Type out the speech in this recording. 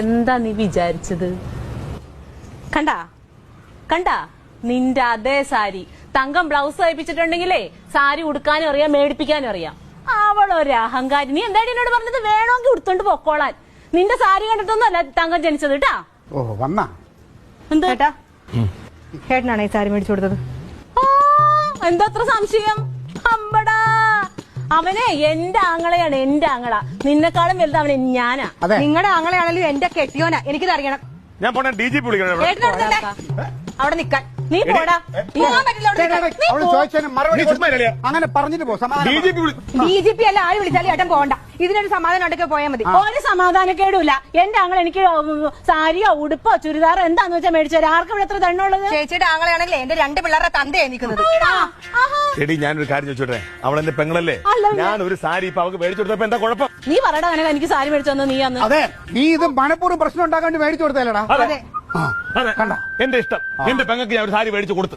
എന്താ നീ വിചാരിച്ചത്? കണ്ടാ? കണ്ടാ? നിന്റെ അതേ സാരി. തങ്കം ബ്ലൗസ് തയ്പ്പിച്ചിട്ടുണ്ടെങ്കിലേ സാരി ഉടുക്കാനും അറിയാം മേടിപ്പിക്കാനും അറിയാം. അവളൊരു അഹങ്കാരി. നീ എന്തായാലും എന്നോട് പറഞ്ഞത് വേണമെങ്കിൽ ഉടുത്തോണ്ട് പൊക്കോളാൻ. നിന്റെ സാരി കണ്ടിട്ടൊന്നും അല്ല തങ്കം ജനിച്ചത് കേട്ടാ? ഓ വന്നാ. എന്താ? ഏട്ടാ ഏട്ടനാണ് ഈ സാരി മേടിച്ചു കൊടുത്തത്? ആ, എന്താ അത്ര സംശയം? അവനെ എന്റെ ആങ്ങളെയാണ് എന്റെ ആങ്ങള. നിന്നെക്കാളും വലുത് അവനെ ഞാനാ. അതെ. നിങ്ങളുടെ ആങ്ങളെയാണെങ്കിലും എന്റെ കെട്ടിയോനാ. എനിക്കിത് അറിയണം ഞാൻ പോണ ഡി ജി പി വിളിക്കണം. അവിടെ നിക്കാൻ. നീ പോടാ. പോകാൻ പറ്റില്ല അവിടെ നിക്കാൻ. അവൾ ചോദിച്ചതിന് മറുപടി നീ ചുമ്മാ ഇരളിയാ. അങ്ങനെ പറഞ്ഞിട്ട് പോ ജെ സമാധാനം G P D G P അല്ല ആര് വിളിച്ചാലും ഏട്ടൻ പോകണ്ട ഇതിനൊരു സമാധാനം ഉണ്ടെങ്കിൽ പോയാൽ മതി. ഒരു സമാധാനക്കേടുമില്ല എന്റെ ആങ്ങൾ എനിക്ക് സാരിയോ ഉടുപ്പോ ചുരിദാറോ എന്താന്ന് വെച്ചാൽ മേടിച്ചു തരാം? ആർക്കും ഇവിടെ എത്ര തണ്ണുള്ളത് ചേച്ചിയുടെ ആങ്ങളെയാണെങ്കിൽ എന്റെ രണ്ട് പിള്ളേരുടെ തന്തയായി നിൽക്കുന്നത്. എടി ഞാനൊരു കാര്യം ചോദിച്ചോട്ടെ അവൾ എന്റെ പെങ്ങളല്ലേ? ഞാൻ ഒരു സാരി ഇപ്പൊ അവൾക്ക് മേടിച്ചു കൊടുത്തപ്പോ എന്താ കുഴപ്പം? നീ പറയടാ എനിക്ക് സാരി മേടിച്ചു തന്നെ നീ അന്ന് അതെ നീ ഇത് മനഃപൂർവം പ്രശ്നം ഉണ്ടാക്കാൻ വേണ്ടി മേടിച്ചു കൊടുത്തല്ലേടാ അതെ. അതെ. കണ്ട. എന്റെ ഇഷ്ടം? എന്റെ പെങ്ങൾക്ക് ഞാൻ ഒരു സാരി മേടിച്ചു കൊടുത്തു?